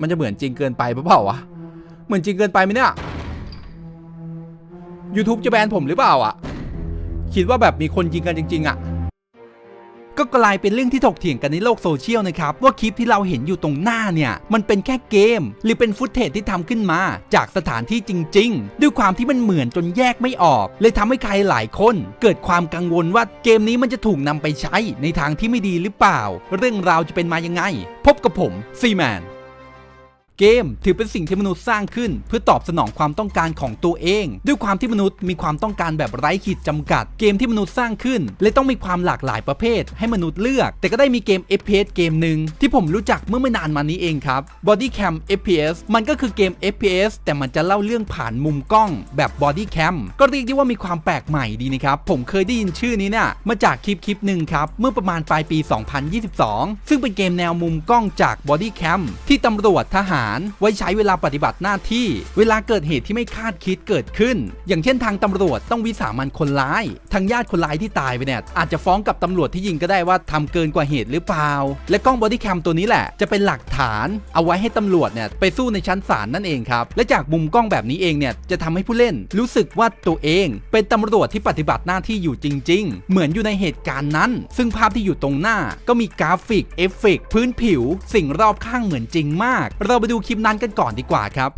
มันจะเหมือนจริงเกินไปปะเปล่าวะเหมือนจริงเกินไปไหมเนี่ย YouTube จะแบนผมหรือเปล่าอะ คิดว่าแบบมีคนยิงกันจริง ๆ อะ ก็กลายเป็นเรื่องที่ถกเถียงกันในโลกโซเชียลนะครับ ว่าคลิปที่เราเห็นอยู่ตรงหน้าเนี่ย มันเป็นแค่เกม หรือเป็นฟุตเทจที่ทำขึ้นมา จากสถานที่จริง ๆ ด้วยความที่มันเหมือนจนแยกไม่ออก เลยทำให้ใครหลายคน เกิดความกังวลว่าเกมนี้มันจะถูกนำไปใช้ในทางที่ไม่ดีหรือเปล่า เรื่องราวจะเป็นมายังไง พบกับผมซีแมน เกม ถือเป็นสิ่งที่มนุษย์สร้างขึ้น เพื่อตอบสนองความต้องการของตัวเอง ด้วยความที่มนุษย์มีความต้องการแบบไร้ขีดจำกัด เกมที่มนุษย์สร้างขึ้นเลยต้องมีความหลากหลายประเภท ให้มนุษย์เลือก แต่ก็ได้มีเกม FPS เกมหนึ่งที่ผมรู้จักเมื่อไม่นานมานี้เองครับ Body Cam FPS มันก็คือเกม FPS แต่มันจะเล่าเรื่องผ่านมุมกล้องแบบ Body Cam ก็เรียกได้ว่ามีความแปลกใหม่ดีนะครับผมเคยได้ยินชื่อนี้เนี่ยมาจากคลิปคลิปหนึ่งครับเมื่อประมาณปลายปี 2022 ซึ่งเป็นเกมแนวมุมกล้องจาก Body Cam ที่ตำรวจทหารไว้ใช้เวลาปฏิบัติหน้าที่ เวลาเกิดเหตุที่ไม่คาดคิดเกิดขึ้น อย่างเช่นทางตำรวจต้องวิสามันคนร้าย ทางญาติคนร้ายที่ตายไปเนี่ยอาจจะฟ้องกับตำรวจที่ยิงก็ได้ว่าทำเกินกว่าเหตุหรือเปล่า และกล้อง Body Cam ตัวนี้แหละจะเป็นหลักฐานเอาไว้ให้ตำรวจเนี่ยไปสู้ในชั้นศาลนั่นเองครับ และจากมุมกล้องแบบนี้เองเนี่ยจะทำให้ผู้เล่นรู้สึกว่าตัวเอง เป็นตำรวจที่ปฏิบัติหน้าที่อยู่จริง ๆ เหมือนอยู่ในเหตุการณ์นั้น ซึ่งภาพที่อยู่ตรงหน้าก็มีกราฟิกเอฟเฟกต์พื้นผิว สิ่งรอบข้างเหมือนจริงมาก เราไปดูคลิปนั้นกันก่อนดีกว่าครับ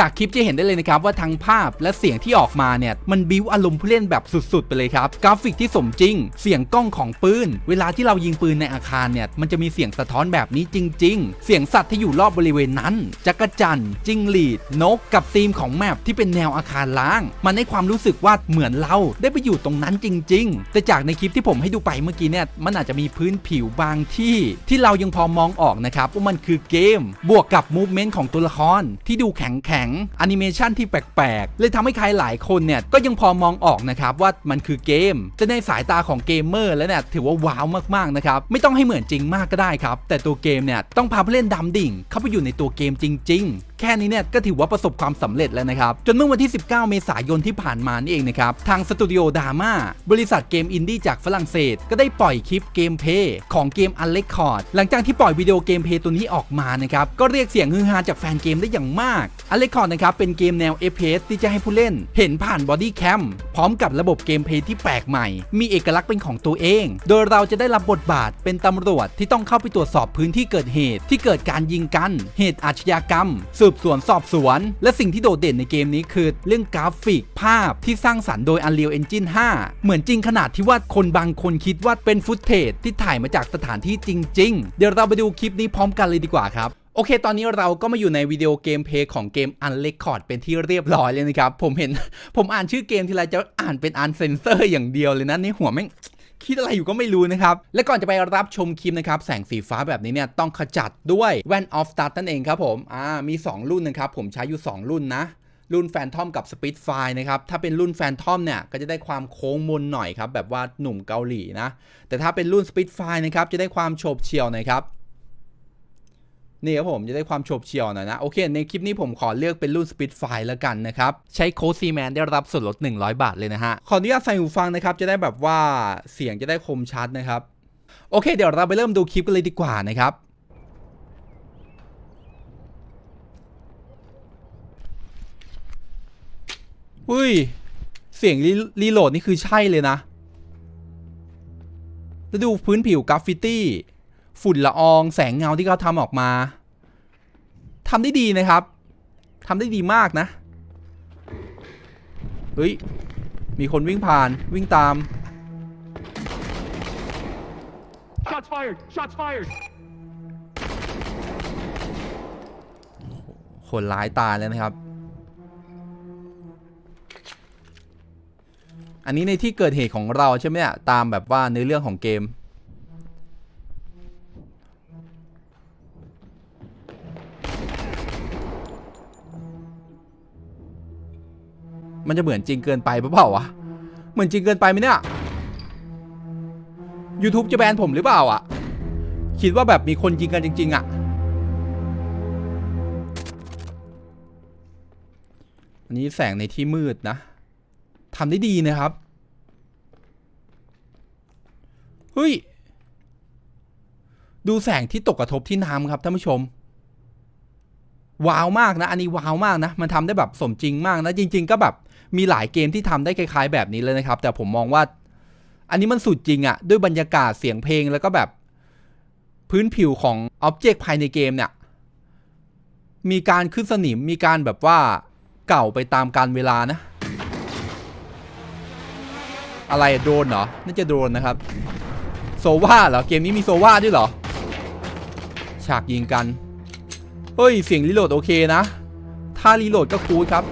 จากคลิปจะเห็นได้เลยนะครับว่าทั้งภาพและเสียงที่ออกมาเนี่ยมันบิวอารมณ์ผู้เล่นแบบสุดๆ ไปเลยครับ กราฟิกที่สมจริง เสียงกล้องของปืน เวลาที่เรายิงปืนในอาคารเนี่ยมันจะมีเสียงสะท้อนแบบนี้จริง ๆ เสียงสัตว์ที่อยู่รอบบริเวณนั้น จักรจันจิ้งหรีด นก กับธีมของแมปที่เป็นแนวอาคารล้าง มันให้ความรู้สึกว่าเหมือนเราได้ไปอยู่ตรงนั้นจริง ๆ แต่จากในคลิปที่ผมให้ดูไปเมื่อกี้เนี่ยมันอาจจะมีพื้นผิวบางที่ ที่เรายังพอมองออกนะครับว่ามันคือเกม บวกกับมูฟเมนต์ของตัวละครที่ดูแข็งแข็งงแอนิเมชันที่แปลกๆ เลยทำให้ใครหลายคนเนี่ย ก็ยังพอมองออกนะครับว่ามันคือเกม จะในสายตาของเกมเมอร์แล้วเนี่ยถือว่าว้าวมากๆนะครับ ไม่ต้องให้เหมือนจริงมากก็ได้ครับ แต่ตัวเกมเนี่ยต้องพาผู้เล่นดำดิ่ง เข้าไปอยู่ในตัวเกมจริง ๆ แค่นี้เนี่ยก็ถือว่าประสบความสำเร็จแล้วนะครับ จนเมื่อวันที่ 19 เมษายนที่ผ่านมานี่เองนะครับ ทางสตูดิโอดาม่าบริษัทเกมอินดี้จากฝรั่งเศส ก็ได้ปล่อยคลิปเกมเพย์ของเกมอันเล็กคอร์ดหลังจากที่ปล่อยวิดีโอเกมเพย์ตัวนี้ออกมานะครับ ก็เรียกเสียงฮือฮาจากแฟนเกมได้อย่างมากอันเล็กคอร์ดนะครับเป็นเกมแนว FPS ที่จะให้ผู้เล่น เห็นผ่านบอดี้แคมพร้อมกับระบบเกมเพย์ที่แปลกใหม่ มีเอกลักษณ์เป็นของตัวเอง โดยเราจะได้รับบทบาทเป็นตำรวจที่ต้องเข้าไปตรวจสอบพื้นที่เกิดเหตุที่เกิดการยิงกัน เหตุอาชญากรรมสืบสวนสอบสวน และสิ่งที่โดดเด่นในเกมนี้คือ เรื่องกราฟิกภาพที่สร้างสรรค์โดย Unreal Engine 5 เหมือนจริงขนาดที่ว่าคนบางคนคิดว่าเป็นฟุตเทจที่ถ่ายมาจากสถานที่จริง ๆ เดี๋ยวเราไปดูคลิปนี้พร้อมกันเลยดีกว่าครับโอเค ตอนนี้เราก็มาอยู่ในวิดีโอเกมเพย์ของเกม Unrecord เป็นที่เรียบร้อยเลยนะครับ ผมเห็น ผมอ่านชื่อเกมทีไรจะอ่านเป็นอันเซนเซอร์อย่างเดียวเลยนะในหัวแม่ง คิดอะไรอยู่ก็ไม่รู้นะครับ และก่อนจะไปรับชมคลิปนะครับ แสงสีฟ้าแบบนี้เนี่ยต้องขจัดด้วยแว่นออฟสตาร์นั่นเองครับผมอ่ามี 2 รุ่นนะครับ ผมใช้อยู่ 2 รุ่นนะรุ่นแฟนทอมกับสปิดไฟนะครับ ถ้าเป็นรุ่นแฟนทอมเนี่ยก็จะได้ความโค้งมนหน่อยครับ แบบว่าหนุ่มเกาหลีนะ แต่ถ้าเป็นรุ่นสปิดไฟนะครับจะได้ความโฉบเฉี่ยวหน่อยครับ นี่ครับผมจะได้ความโฉบเฉี่ยวหน่อยนะ โอเค ในคลิปนี้ผมขอเลือกเป็นรุ่น Spitfire แล้วกันนะครับ ใช้โค้ดซีแมนได้รับส่วนลด 100 บาทเลยนะฮะ ขออนุญาตใส่หูฟังนะครับ จะได้แบบว่าเสียงจะได้คมชัดนะครับ โอเค เดี๋ยวเราไปเริ่มดูคลิปกันเลยดีกว่านะครับอุ้ย เสียงรีรีโหลดนี่คือใช่เลยนะแล้วดูพื้นผิวกราฟฟิตี้ ฝุ่นละอองแสงเงาที่เขาทำออกมาทำได้ดีนะครับทำได้ดีมากนะ เฮ้ย มีคนวิ่งผ่านวิ่งตาม Shots fired! Shots fired! คนร้ายตายแล้วนะครับ อันนี้ในที่เกิดเหตุของเราใช่ไหมเนี่ยตามแบบว่าในอเรื่องของเกม มันจะเหมือนจริงเกินไปปะเปล่าวะเหมือนจริงเกินไปไหมเนี่ย YouTube จะแบนผมหรือเปล่าอะ คิดว่าแบบมีคนยิงกันจริง ๆ อะ อันนี้แสงในที่มืดนะทำได้ดีนะครับ เฮ้ย ดูแสงที่ตกกระทบที่น้ำครับท่านผู้ชม ว้าวมากนะ อันนี้ว้าวมากนะ มันทำได้แบบสมจริงมากนะ จริง ๆ ก็แบบมีหลายเกมที่ทำได้คล้าย ๆ แบบนี้เลยนะครับ แต่ผมมองว่า อันนี้มันสุดจริงอะด้วยบรรยากาศเสียงเพลงแล้วก็แบบพื้นผิวของอ็อบเจกต์ภายในเกมเนี่ย มีการขึ้นสนิมมีการแบบว่าเก่าไปตามการเวลานะ อะไรโดนเหรอน่าจะโดนนะครับ โซวาเหรอ เกมนี้มีโซวาด้วยเหรอ ฉากยิงกัน เฮ้ย เสียงรีโหลดโอเคนะ ถ้ารีโหลดก็คูลครับ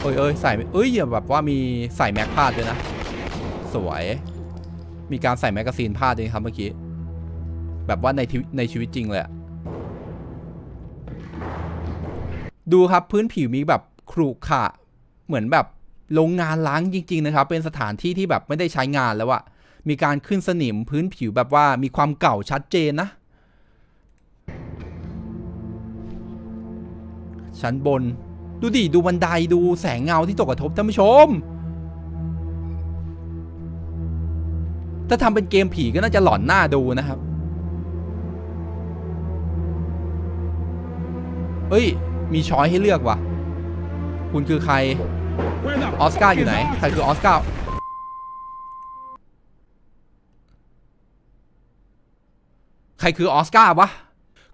เอ้ยเอ้ยใส่เอ้ยอย่าแบบว่ามีใส่แม็กพาดด้วยนะ สวย มีการใส่แมกกาซีนพาดด้วยครับเมื่อกี้ แบบว่าในทีในชีวิตจริงเลยดูครับพื้นผิวมีแบบครุขระเหมือนแบบโรงงานล้างจริง ๆ นะครับ เป็นสถานที่ที่แบบไม่ได้ใช้งานแล้วอะ มีการขึ้นสนิมพื้นผิวแบบว่ามีความเก่าชัดเจนนะ ชั้นบน ดูดิ ดูบันไดดูแสงเงาที่ตกกระทบท่านผู้ชม ถ้าทำเป็นเกมผีก็น่าจะหลอนหน้าดูนะครับเฮ้ย มีช้อยให้เลือกว่ะ คุณคือใคร Where the ออสการ์ fuck อยู่ไหน is ใครคือออสการ์ ใครคือออสการ์วะ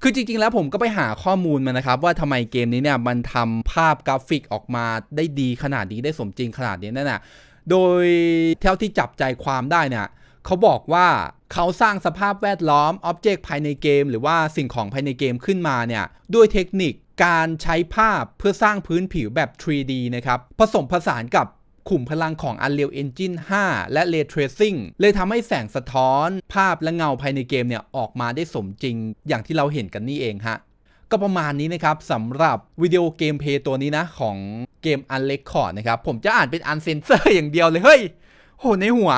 คือจริงๆ แล้วผมก็ไปหาข้อมูลมานะครับ ว่าทำไมเกมนี้เนี่ยมันทำภาพกราฟิกออกมาได้ดีขนาดนี้ได้สมจริงขนาดนี้นั่นน่ะโดยเท่าที่จับใจความได้เนี่ยเขาบอกว่าเขาสร้างสภาพแวดล้อมอ็อบเจกต์ภายในเกม หรือว่าสิ่งของภายในเกมขึ้นมาเนี่ยด้วยเทคนิคการใช้ภาพเพื่อสร้างพื้นผิวแบบ 3D นะครับผสมผสานกับ ขุมพลังของ Unreal Engine 5 และ Ray Tracing เลยทำให้แสงสะท้อน ภาพและเงาภายในเกมเนี่ยออกมาได้สมจริง อย่างที่เราเห็นกันนี่เองฮะก็ประมาณนี้นะครับสำหรับวิดีโอเกมเพย์ตัวนี้นะ ของเกม Unrecord นะครับ ผมจะอ่านเป็น Uncensored อย่างเดียวเลย เฮ้ย โหในหัว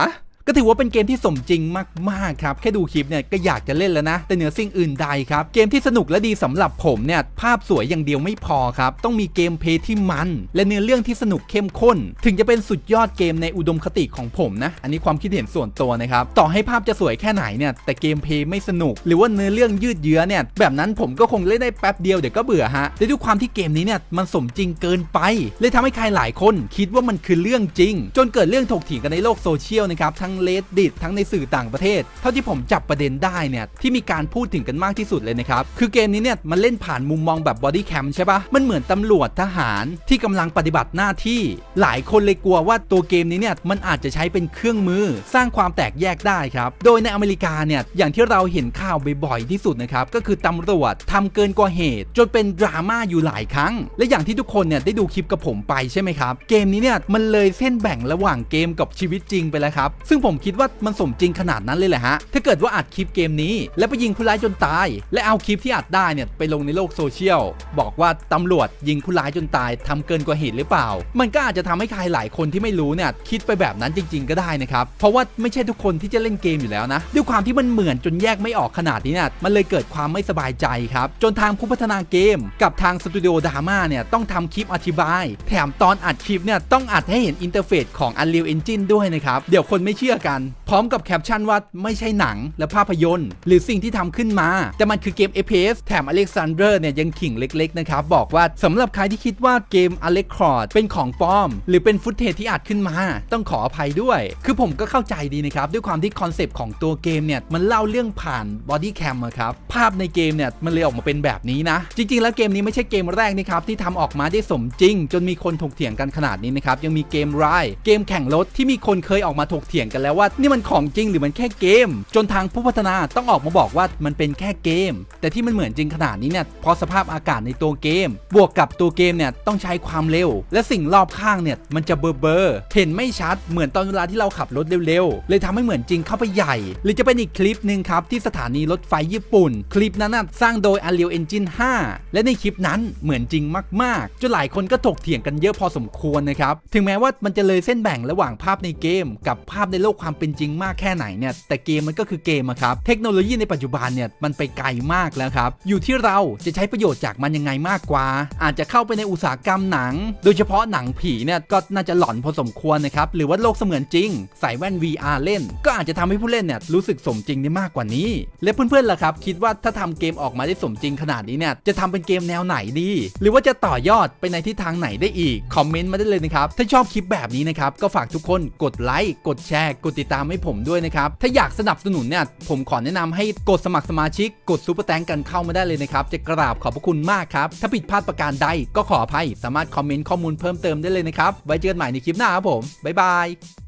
ก็ถือว่าเป็นเกมที่สมจริงมากๆครับแค่ดูคลิปเนี่ยก็อยากจะเล่นแล้วนะ แต่เหนือสิ่งอื่นใดครับ เกมที่สนุกและดีสำหรับผมเนี่ยภาพสวยอย่างเดียวไม่พอครับ ต้องมีเกมเพย์ที่มัน และเนื้อเรื่องที่สนุกเข้มข้น ถึงจะเป็นสุดยอดเกมในอุดมคติของผมนะ อันนี้ความคิดเห็นส่วนตัวนะครับ ต่อให้ภาพจะสวยแค่ไหนเนี่ยแต่เกมเพย์ไม่สนุก หรือว่าเนื้อเรื่องยืดเยื้อเนี่ยแบบนั้นผมก็คงเล่นได้แป๊บเดียวเดี๋ยวก็เบื่อฮะแต่ด้วยความที่เกมนี้เนี่ยมันสมจริงเกินไปเลยทำให้ใครหลายคน คิดว่ามันคือเรื่องจริง จนเกิดเรื่องถกเถียงกันในโลกโซเชียลนะครับทั้ง Reddit ทั้งในสื่อต่างประเทศ เท่าที่ผมจับประเด็นได้เนี่ยที่มีการพูดถึงกันมากที่สุดเลยนะครับ คือเกมนี้เนี่ยมันเล่นผ่านมุมมองแบบบอดี้แคมใช่ปะมันเหมือนตำรวจทหารที่กำลังปฏิบัติหน้าที่ หลายคนเลยกลัวว่าตัวเกมนี้เนี่ยมันอาจจะใช้เป็นเครื่องมือ สร้างความแตกแยกได้ครับ โดยในอเมริกาเนี่ยอย่างที่เราเห็นข่าวบ่อยๆที่สุดนะครับก็คือตำรวจทำเกินกว่าเหตุ จนเป็นดราม่าอยู่หลายครั้ง และอย่างที่ทุกคนเนี่ยได้ดูคลิปกับผมไปใช่ไหมครับเกมนี้เนี่ยมันเลยเส้นแบ่งระหว่างเกมกับชีวิตจริงไปแล้วครับซึ่งผมคิดว่ามันสมจริงขนาดนั้นเลยแหละฮะ ถ้าเกิดว่าอัดคลิปเกมนี้ แล้วไปยิงผู้ร้ายจนตาย และเอาคลิปที่อัดได้เนี่ยไปลงในโลกโซเชียล บอกว่าตำรวจยิงผู้ร้ายจนตายทำเกินกว่าเหตุหรือเปล่า มันก็อาจจะทำให้ใครหลายคนที่ไม่รู้เนี่ยคิดไปแบบนั้นจริง ๆ ก็ได้นะครับ เพราะว่าไม่ใช่ทุกคนที่จะเล่นเกมอยู่แล้วนะ ด้วยความที่มันเหมือนจนแยกไม่ออกขนาดนี้เนี่ยมันเลยเกิดความไม่สบายใจครับ จนทางผู้พัฒนาเกม กับทางสตูดิโอดราม่าเนี่ยต้องทำคลิปอธิบาย แถมตอนอัดคลิปเนี่ยต้องอัดให้เห็นอินเทอร์เฟซของ Unreal Engine ด้วยนะครับ เดี๋ยวคนไม่เชื่อกัน พร้อมกับแคปชั่นว่าไม่ใช่หนังและภาพยนตร์ หรือสิ่งที่ทำขึ้นมา แต่มันคือเกม FPS แถมอเล็กซานเดอร์เนี่ยยังขิงเล็กๆนะครับ บอกว่าสำหรับใครที่คิดว่าเกม a l e c r o d เป็นของปลอม หรือเป็นฟุตเทจที่อัดขึ้นมา ต้องขออภัยด้วย คือผมก็เข้าใจดีนะครับ ด้วยความที่คอนเซปต์ของตัวเกมเนี่ยมันเล่าเรื่องผ่านบอดี้แคมครับภาพในเกมเนี่ยมันเลยออกมาเป็นแบบนี้นะ จริง ๆ แล้วเกมนี้ไม่ใช่เกมแรกนะครับที่ทำออกมาได้สมจริง จนมีคนถกเถียงกันขนาดนี้นะครับยังมีเกมไรเกมแข่งรถที่มีคนเคยออกมาถกเถียงกันแล้วว่านี่มันของจริงหรือมันแค่เกม จนทางผู้พัฒนาต้องออกมาบอกว่ามันเป็นแค่เกม แต่ที่มันเหมือนจริงขนาดนี้เนี่ยเพราะสภาพอากาศในตัวเกม บวกกับตัวเกมเนี่ยต้องใช้ความเร็ว และสิ่งรอบข้างเนี่ยมันจะเบอร์เบอร์เห็นไม่ชัดเหมือนตอนเวลาที่เราขับรถเร็วๆเลยทำให้เหมือนจริงเข้าไปใหญ่ หรือจะเป็นอีกคลิปหนึ่งครับที่สถานีรถไฟญี่ปุ่น คลิปนั้นสร้างโดย Unreal Engine 5 และในคลิปนั้นเหมือนจริงมากๆจนหลายคนก็ถกเถียงกันเยอะพอสมควรนะครับถึงแม้ว่ามันจะเลยเส้นแบ่งระหว่างภาพในเกม กับภาพในโลกความเป็นจริงมากแค่ไหนเนี่ยแต่เกมมันก็คือเกมอะครับเทคโนโลยีในปัจจุบันเนี่ยมันไปไกลมากแล้วครับอยู่ที่เราจะใช้ประโยชน์จากมันยังไงมากกว่า อาจจะเข้าไปในอุตสาหกรรมหนัง โดยเฉพาะหนังผีเนี่ยก็น่าจะหลอนพอสมควรนะครับหรือว่าโลกเสมือนจริง ใส่แว่น VR เล่น ก็อาจจะทำให้ผู้เล่นเนี่ยรู้สึกสมจริงได้มากกว่านี้ และเพื่อนๆล่ะครับคิดว่าถ้าทำเกมออกมาได้สมจริงขนาดนี้เนี่ยจะทำเป็นเกมแนวไหนดี หรือว่าจะต่อยอดไปในทิศทางไหนได้อีกคอมเมนต์มาได้เลยนะครับถ้าชอบคลิปแบบนี้นะครับก็ฝากทุกคนกดไลค์กดแชร์กดติดตามให้ผมด้วยนะครับ ถ้าอยากสนับสนุนเนี่ยผมขอแนะนำให้กดสมัครสมาชิก กดซูเปอร์แตงกันเข้ามาได้เลยนะครับจะกราบขอบพระคุณมากครับ ถ้าผิดพลาดประการใดก็ขออภัย สามารถคอมเมนต์ข้อมูลเพิ่มเติมได้เลยนะครับ ไว้เจอกันใหม่ในคลิปหน้าครับผมบ๊ายบาย